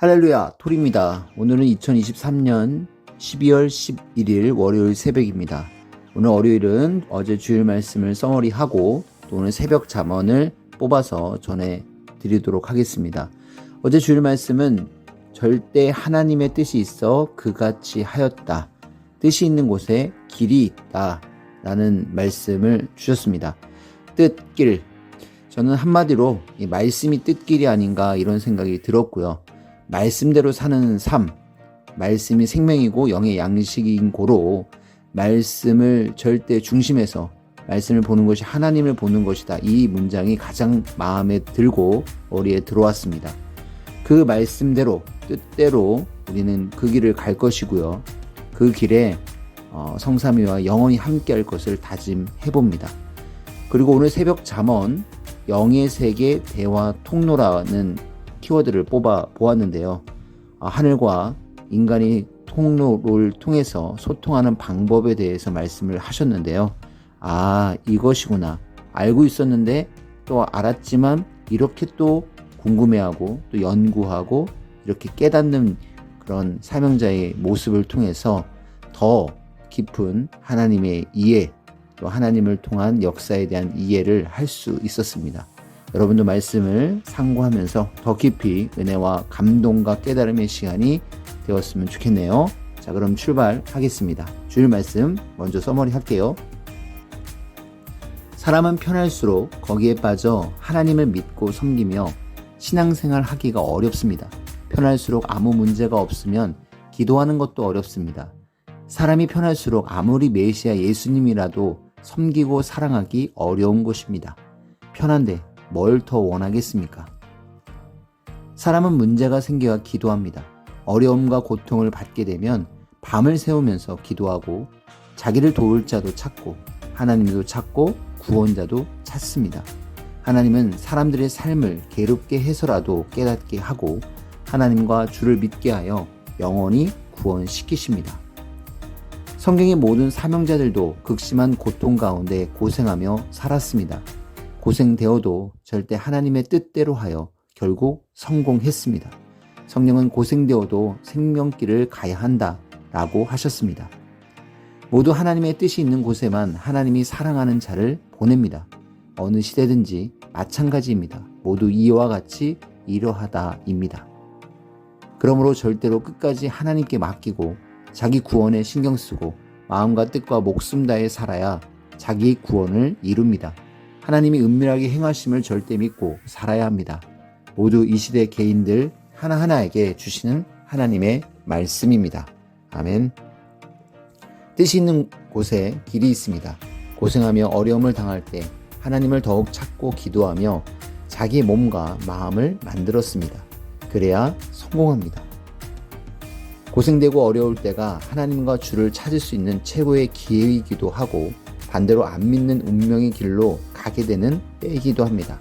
할렐루야, 톨입니다. 오늘은 2023년 12월 11일 월요일 새벽입니다. 오늘 월요일은 어제 주일 말씀을 써머리하고 또 오늘 새벽 잠언을 뽑아서 전해 드리도록 하겠습니다. 어제 주일 말씀은 절대 하나님의 뜻이 있어 그같이 하였다. 뜻이 있는 곳에 길이 있다. 라는 말씀을 주셨습니다. 뜻길. 저는 한마디로 이 말씀이 뜻길이 아닌가 이런 생각이 들었고요. 말씀대로 사는 삶, 말씀이 생명이고 영의 양식인 고로 말씀을 절대 중심에서 말씀을 보는 것이 하나님을 보는 것이다. 이 문장이 가장 마음에 들고 머리에 들어왔습니다. 그 말씀대로 뜻대로 우리는 그 길을 갈 것이고요. 그 길에 어, 성삼위와 영원히 함께할 것을 다짐해 봅니다. 그리고 오늘 새벽 잠언 영의 세계 대화 통로라는 키워드를 뽑아 보았는데요. 아, 하늘과 인간이 통로를 통해서 소통하는 방법에 대해서 말씀을 하셨는데요. 아, 이것이구나. 알고 있었는데 또 알았지만 이렇게 또 궁금해하고 또 연구하고 이렇게 깨닫는 그런 사명자의 모습을 통해서 더 깊은 하나님의 이해 또 하나님을 통한 역사에 대한 이해를 할 수 있었습니다. 여러분도 말씀을 상고하면서 더 깊이 은혜와 감동과 깨달음의 시간이 되었으면 좋겠네요. 자, 그럼 출발하겠습니다. 주일 말씀 먼저 써머리 할게요. 사람은 편할수록 거기에 빠져 하나님을 믿고 섬기며 신앙생활 하기가 어렵습니다. 편할수록 아무 문제가 없으면 기도하는 것도 어렵습니다. 사람이 편할수록 아무리 메시아 예수님이라도 섬기고 사랑하기 어려운 것입니다. 편한데 뭘 더 원하겠습니까? 사람은 문제가 생겨야 기도합니다. 어려움과 고통을 받게 되면 밤을 새우면서 기도하고 자기를 도울 자도 찾고 하나님도 찾고 구원자도 찾습니다. 하나님은 사람들의 삶을 괴롭게 해서라도 깨닫게 하고 하나님과 주를 믿게 하여 영원히 구원시키십니다. 성경의 모든 사명자들도 극심한 고통 가운데 고생하며 살았습니다. 고생되어도 절대 하나님의 뜻대로 하여 결국 성공했습니다. 성령은 고생되어도 생명길을 가야 한다 라고 하셨습니다. 모두 하나님의 뜻이 있는 곳에만 하나님이 사랑하는 자를 보냅니다. 어느 시대든지 마찬가지입니다. 모두 이와 같이 이러하다입니다. 그러므로 절대로 끝까지 하나님께 맡기고 자기 구원에 신경 쓰고 마음과 뜻과 목숨 다해 살아야 자기 구원을 이룹니다. 하나님이 은밀하게 행하심을 절대 믿고 살아야 합니다. 모두 이 시대 개인들 하나하나에게 주시는 하나님의 말씀입니다. 아멘. 뜻이 있는 곳에 길이 있습니다. 고생하며 어려움을 당할 때 하나님을 더욱 찾고 기도하며 자기 몸과 마음을 만들었습니다. 그래야 성공합니다. 고생되고 어려울 때가 하나님과 주를 찾을 수 있는 최고의 기회이기도 하고 반대로 안 믿는 운명의 길로 가게 되는 때이기도 합니다.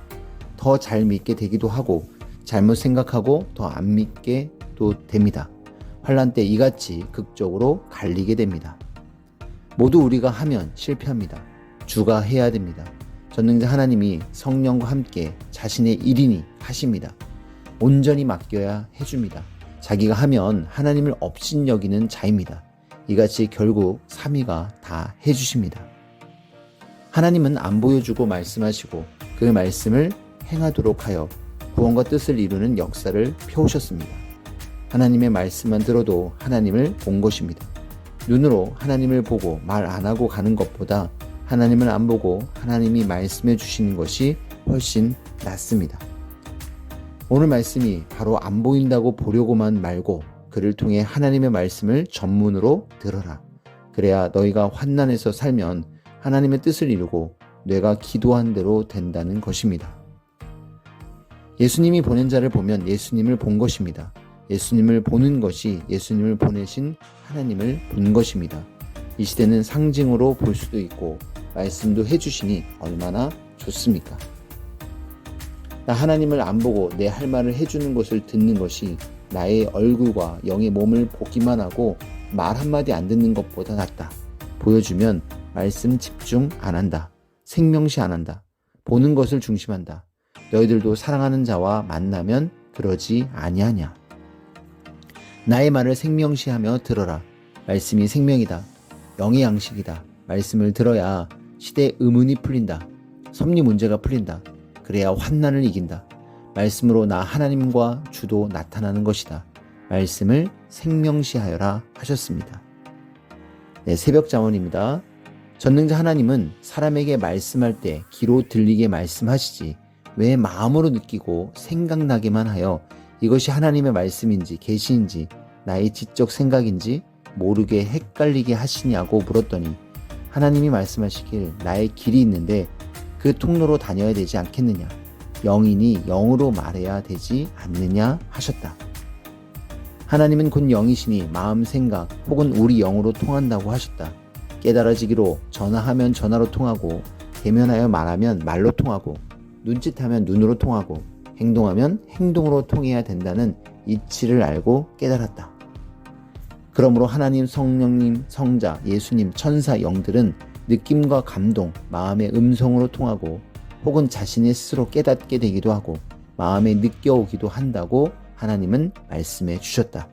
더 잘 믿게 되기도 하고 잘못 생각하고 더 안 믿게 또 됩니다. 환란 때 이같이 극적으로 갈리게 됩니다. 모두 우리가 하면 실패합니다. 주가 해야 됩니다. 전능자 하나님이 성령과 함께 자신의 일인이 하십니다. 온전히 맡겨야 해줍니다. 자기가 하면 하나님을 업신 여기는 자입니다. 이같이 결국 3위가 다 해주십니다. 하나님은 안 보여주고 말씀하시고 그 말씀을 행하도록 하여 구원과 뜻을 이루는 역사를 펴오셨습니다. 하나님의 말씀만 들어도 하나님을 본 것입니다. 눈으로 하나님을 보고 말 안 하고 가는 것보다 하나님을 안 보고 하나님이 말씀해 주시는 것이 훨씬 낫습니다. 오늘 말씀이 바로 안 보인다고 보려고만 말고 그를 통해 하나님의 말씀을 전문으로 들어라. 그래야 너희가 환난에서 살면 하나님의 뜻을 이루고 뇌가 기도한 대로 된다는 것입니다. 예수님이 보낸 자를 보면 예수님을 본 것입니다. 예수님을 보는 것이 예수님을 보내신 하나님을 본 것입니다. 이 시대는 상징으로 볼 수도 있고 말씀도 해주시니 얼마나 좋습니까? 나 하나님을 안 보고 내 할 말을 해주는 것을 듣는 것이 나의 얼굴과 영의 몸을 보기만 하고 말 한마디 안 듣는 것보다 낫다. 보여주면 말씀 집중 안 한다. 생명시 안 한다. 보는 것을 중심한다. 너희들도 사랑하는 자와 만나면 그러지 아니하냐. 나의 말을 생명시하며 들어라. 말씀이 생명이다. 영의 양식이다. 말씀을 들어야 시대의 의문이 풀린다. 섭리 문제가 풀린다. 그래야 환난을 이긴다. 말씀으로 나 하나님과 주도 나타나는 것이다. 말씀을 생명시하여라 하셨습니다. 네, 새벽 자원입니다. 전능자 하나님은 사람에게 말씀할 때 귀로 들리게 말씀하시지 왜 마음으로 느끼고 생각나게만 하여 이것이 하나님의 말씀인지 계시인지 나의 지적 생각인지 모르게 헷갈리게 하시냐고 물었더니 하나님이 말씀하시길 나의 길이 있는데 그 통로로 다녀야 되지 않겠느냐 영인이 영으로 말해야 되지 않느냐 하셨다. 하나님은 곧 영이시니 마음 생각 혹은 우리 영으로 통한다고 하셨다. 깨달아지기로 전화하면 전화로 통하고 대면하여 말하면 말로 통하고 눈짓하면 눈으로 통하고 행동하면 행동으로 통해야 된다는 이치를 알고 깨달았다. 그러므로 하나님, 성령님, 성자, 예수님, 천사, 영들은 느낌과 감동, 마음의 음성으로 통하고 혹은 자신이 스스로 깨닫게 되기도 하고 마음에 느껴오기도 한다고 하나님은 말씀해 주셨다.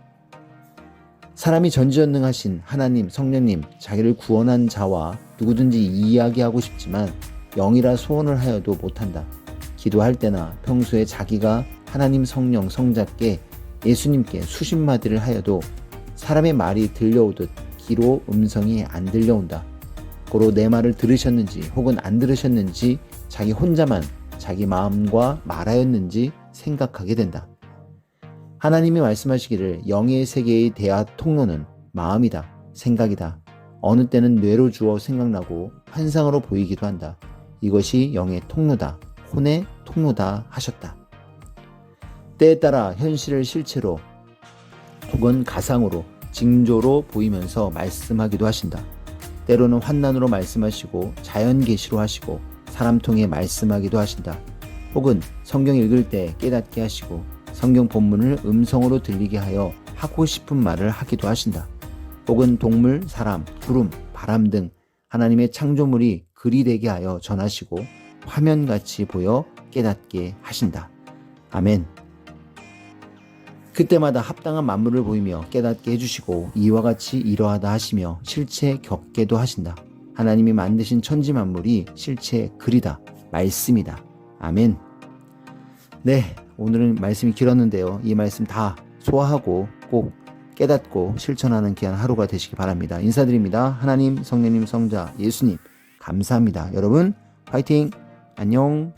사람이 전지전능하신 하나님, 성령님, 자기를 구원한 자와 누구든지 이야기하고 싶지만 영이라 소원을 하여도 못한다. 기도할 때나 평소에 자기가 하나님 성령 성자께 예수님께 수십 마디를 하여도 사람의 말이 들려오듯 귀로 음성이 안 들려온다. 고로 내 말을 들으셨는지 혹은 안 들으셨는지 자기 혼자만 자기 마음과 말하였는지 생각하게 된다. 하나님이 말씀하시기를 영의 세계의 대화 통로는 마음이다, 생각이다. 어느 때는 뇌로 주어 생각나고 환상으로 보이기도 한다. 이것이 영의 통로다, 혼의 통로다 하셨다. 때에 따라 현실을 실체로 혹은 가상으로 징조로 보이면서 말씀하기도 하신다. 때로는 환난으로 말씀하시고 자연 계시로 하시고 사람 통해 말씀하기도 하신다. 혹은 성경 읽을 때 깨닫게 하시고 성경 본문을 음성으로 들리게 하여 하고 싶은 말을 하기도 하신다. 혹은 동물, 사람, 구름, 바람 등 하나님의 창조물이 글이 되게 하여 전하시고 화면같이 보여 깨닫게 하신다. 아멘. 그때마다 합당한 만물을 보이며 깨닫게 해주시고 이와 같이 이러하다 하시며 실체 겪게도 하신다. 하나님이 만드신 천지 만물이 실체 글이다. 말씀이다. 아멘. 네, 오늘은 말씀이 길었는데요. 이 말씀 다 소화하고 꼭 깨닫고 실천하는 귀한 하루가 되시기 바랍니다. 인사드립니다. 하나님, 성령님, 성자, 예수님, 감사합니다. 여러분, 화이팅! 안녕!